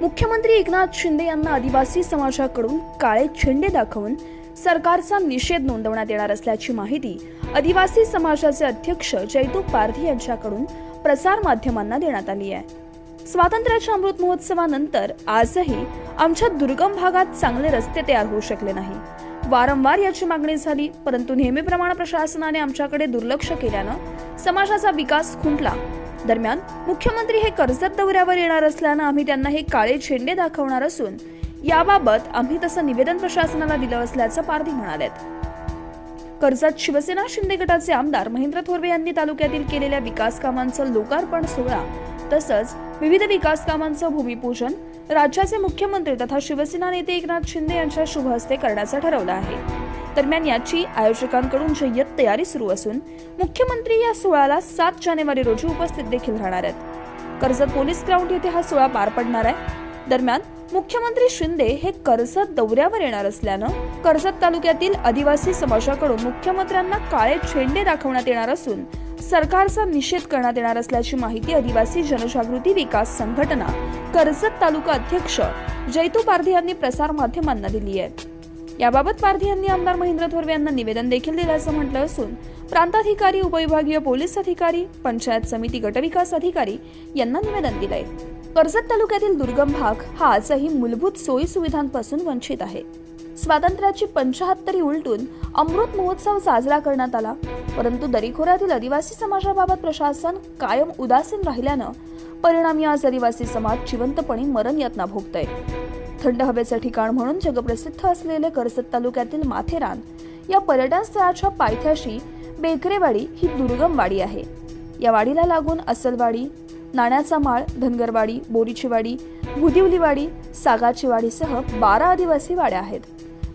मुख्यमंत्री एकनाथ शिंदे यांना आदिवासी समाजाकडून काळे झेंडे दाखवून सरकारचा निषेध नोंदवण्यात येणार असल्याची माहिती आदिवासी समाजाचे अध्यक्ष जयतू पारधी यांच्याकडून प्रसार माध्यमांना देण्यात आली आहे. स्वातंत्र्याच्या अमृत महोत्सवानंतर आजही आमच्या दुर्गम भागात चांगले रस्ते तयार होऊ शकले नाही. वारंवार याची मागणी झाली परंतु नेहमीप्रमाणे प्रशासनाने आमच्याकडे दुर्लक्ष केल्यानं समाजाचा विकास खुंटला. दरम्यान मुख्यमंत्री हे कर्जत दौऱ्यावर येणार असल्यानं आम्ही त्यांना हे काळे झेंडे दाखवणार असून याबाबत आम्ही तसं निवेदन प्रशासनाला दिलं असल्याचं पारधी म्हणालेत. कर्जत शिवसेना शिंदे गटाचे आमदार महेंद्र थोरवे यांनी तालुक्यातील केलेल्या विकास कामांचं लोकार्पण सोहळा तसंच विविध विकास कामांचं भूमिपूजन राज्याचे मुख्यमंत्री तथा शिवसेना नेते एकनाथ शिंदे यांच्या शुभ हस्ते करण्याचं ठरवलं आहे. दरम्यान याची आयोजकांकडून जय्यत तयारी सुरू असून मुख्यमंत्री या सोहळ्याला सात जानेवारी रोजी उपस्थित देखील राहणार आहेत. कर्जत पोलीस ग्राउंड येथे हा सोहळा पार पडणार आहे. दरम्यान मुख्यमंत्री शिंदे हे कर्जत दौऱ्यावर येणार असल्यानं कर्जत तालुक्यातील आदिवासी समाजाकडून मुख्यमंत्र्यांना काळे झेंडे दाखवण्यात येणार असून सरकारचा निषेध करण्यात येणार असल्याची माहिती आदिवासी जनजागृती विकास संघटना कर्जत तालुका अध्यक्ष जैतू पारधी यांनी प्रसार माध्यमांना दिली आहे. याबाबत पारधी यांनी आमदार महेंद्र थोरवे यांना निवेदन देखील दिल्याचं म्हटलं असून प्रांताधिकारी उपविभागीय पोलीस अधिकारी पंचायत समिती गटविकास अधिकारी यांना निवेदन दिलंय. कर्जत तालुक्यातील दुर्गम भाग हा आजही मूलभूत सोयी सुविधांपासून वंचित आहे. स्वातंत्र्याची पंचाहत्तरी उलटून अमृत महोत्सव साजरा करण्यात आला परंतु दरीखोऱ्यातील आदिवासी समाजाबाबत प्रशासन कायम उदासीन राहिल्यानं परिणामी आज आदिवासी समाज जिवंतपणे मरण यातना भोगतय. थंड हवेचं ठिकाण म्हणून जगप्रसिद्ध असलेले कर्जत तालुक्यातील माथेरान या पर्यटन स्थळाच्या पायथ्याशी बेकरेवाडी ही दुर्गम वाडी आहे. या वाडीला लागून असलवाडी नाण्याचा माळ धनगरवाडी बोरीची वाडी भुदिवलीवाडी सागाची वाडीसह बारा आदिवासी वाड्या आहेत.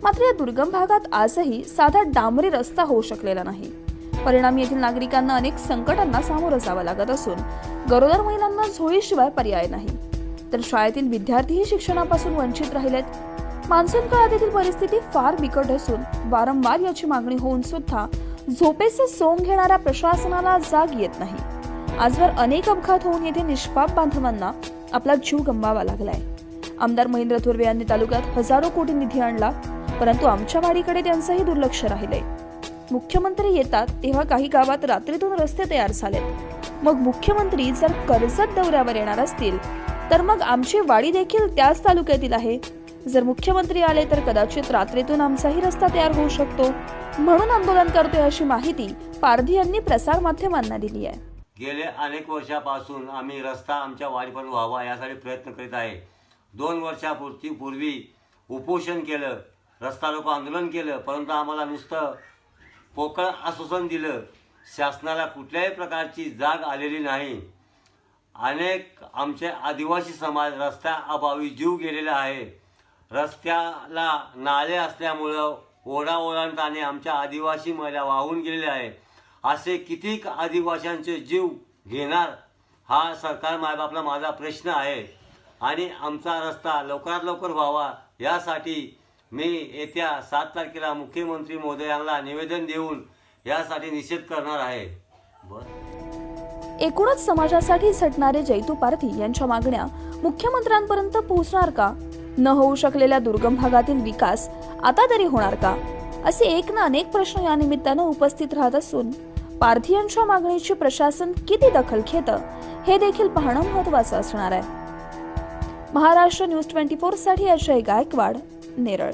मात्र या दुर्गम भागात आजही साधा डांबरी रस्ता होऊ शकलेला नाही. परिणामी येथील नागरिकांना अनेक संकटांना सामोरं जावं लागत असून गरोदर महिलांना झोळीशिवाय पर्याय नाही. तर शाळेतील विद्यार्थीही शिक्षणापासून वंचित राहिलेत. मान्सून काळात येथील परिस्थिती फार बिकट असून वारंवार याची मागणी होऊन सुद्धा झोपेचे सोंग घेणाऱ्या प्रशासनाला जाग येत नाही. आजवर अनेक अपघात होऊन येथे निष्पाप बांधवांना आपला जीव गमवावा लागलाय. आमदार महेंद्र थोरवे यांनी तालुक्यात हजारो कोटी निधी आणला परंतु आमच्या वाडीकडे त्यांचंही दुर्लक्ष राहिलंय. मुख्यमंत्री येतात तेव्हा काही गावात रात्रीतून रस्ते तयार झालेत. मग मुख्यमंत्री जर कर्जत दौऱ्यावर येणार असतील तर मग आमची वाडी देखील त्याच तालुक्यातील आहे. जर मुख्यमंत्री आले तर कदाचित रात्रीतून आमचाही रस्ता तयार होऊ शकतो. म्हणून आंदोलन करतोय अशी माहिती पारधी यांनी प्रसार माध्यमांना दिली आहे. गेले अनेक वर्षापासून आम्ही रस्ता आमच्या वाडीपर्यंत व्हावा यासाठी प्रयत्न करीत आहे. दोन वर्षापूर्वी पूर्वी उपोषण केलं रस्ता लोक आंदोलन केलं परंतु आम्हाला नुसतं पोकळ आश्वासन दिलं. शासनाला कुठल्याही प्रकारची जाग आलेली नाही. अनेक आमचे आदिवासी समाज रस्त्या अभावी जीव गेलेला आहे. रस्त्याला नाले असल्यामुळं ओढा ओलांडताने आमच्या आदिवासी महिला वाहून गेलेल्या आहे. असे कितीक आदिवाशांचे जीव घेणार हा सरकार मायबापला माझा प्रश्न आहे. आणि आमचा रस्ता लवकरात लवकर व्हावा यासाठी मी येत्या सात तारखेला मुख्यमंत्री महोदयांना निवेदन देऊन यासाठी निषेध करणार आहे. बरं. एकूणच समाजासाठी झटणारे जैतू पारधी यांच्या मागण्या मुख्यमंत्र्यांपर्यंत पोहोचणार का? न होऊ शकलेल्या दुर्गम भागातील विकास आता तरी होणार का? असे एक ना अनेक प्रश्न या निमित्तानं उपस्थित राहत असून पारधी यांच्या मागणीची प्रशासन किती दखल घेतं हे देखील पाहणं महत्वाचं असणार आहे. महाराष्ट्र न्यूज ट्वेंटी फोरसाठी अजय गायकवाड नेरळ.